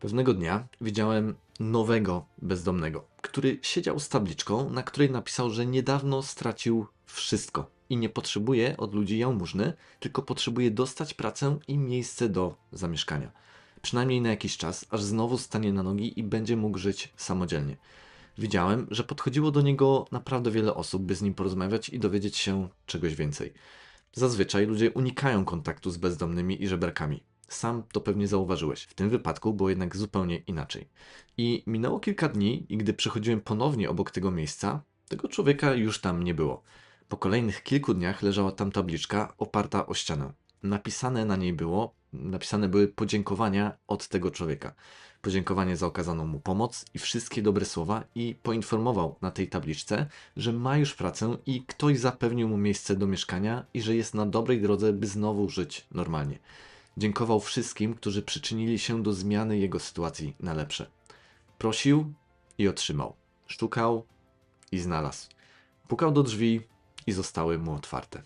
Pewnego dnia widziałem nowego bezdomnego, który siedział z tabliczką, na której napisał, że niedawno stracił wszystko i nie potrzebuje od ludzi jałmużny, tylko potrzebuje dostać pracę i miejsce do zamieszkania. Przynajmniej na jakiś czas, aż znowu stanie na nogi i będzie mógł żyć samodzielnie. Widziałem, że podchodziło do niego naprawdę wiele osób, by z nim porozmawiać i dowiedzieć się czegoś więcej. Zazwyczaj ludzie unikają kontaktu z bezdomnymi i żeberkami. Sam to pewnie zauważyłeś. W tym wypadku było jednak zupełnie inaczej. I minęło kilka dni, i gdy przychodziłem ponownie obok tego miejsca, tego człowieka już tam nie było. Po kolejnych kilku dniach leżała tam tabliczka oparta o ścianę. Napisane na niej było, napisane były podziękowania od tego człowieka. Podziękowanie za okazaną mu pomoc i wszystkie dobre słowa i poinformował na tej tabliczce, że ma już pracę i ktoś zapewnił mu miejsce do mieszkania i że jest na dobrej drodze, by znowu żyć normalnie. Dziękował wszystkim, którzy przyczynili się do zmiany jego sytuacji na lepsze. Prosił i otrzymał. Szukał i znalazł. Pukał do drzwi i zostały mu otwarte.